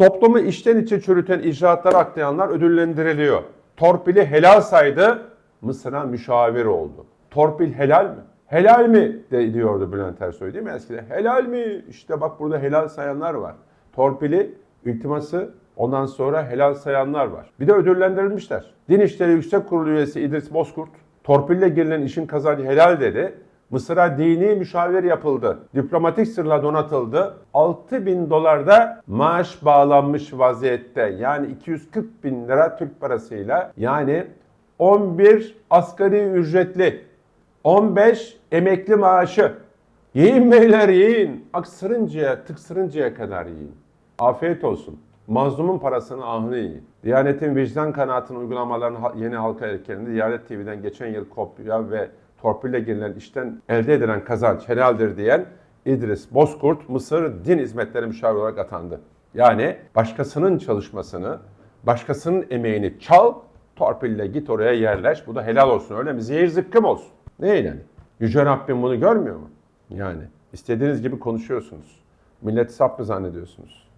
Toplumu içten içe çürüten icraatlar aklayanlar ödüllendiriliyor. Torpili helal saydı, Mısır'a müşavir oldu. Torpil helal mi? Helal mi de diyordu Bülent Ersoy değil mi eskiden? Helal mi? İşte bak burada helal sayanlar var. Torpili, iltiması ondan sonra helal sayanlar var. Bir de ödüllendirilmişler. Din İşleri Yüksek Kurulu üyesi İdris Bozkurt, torpille girilen işin kazancı helal dedi. Mısır'a dini müşavir yapıldı. Diplomatik sırla donatıldı. 6 bin dolarda maaş bağlanmış vaziyette. Yani 240 bin lira Türk parasıyla yani 11 asgari ücretli, 15 emekli maaşı. Yiyin beyler yiyin. Aksırıncaya, tıksırıncaya kadar yiyin. Afiyet olsun. Mazlumun parasını ahını yiyin. Diyanetin vicdan kanaatini uygulamalarının ha- yeni halka erkeninde Diyanet TV'den geçen yıl kopya ve torpille girilen işten elde edilen kazanç helaldir diyen İdris Bozkurt Mısır Din Hizmetleri Müşavir olarak atandı. Yani başkasının çalışmasını, başkasının emeğini çal, torpille git oraya yerleş. Bu da helal olsun öyle mi? Zehir zıkkım olsun. Ne yani? Yüce Rabbim bunu görmüyor mu? Yani istediğiniz gibi konuşuyorsunuz. Millet sap mı zannediyorsunuz?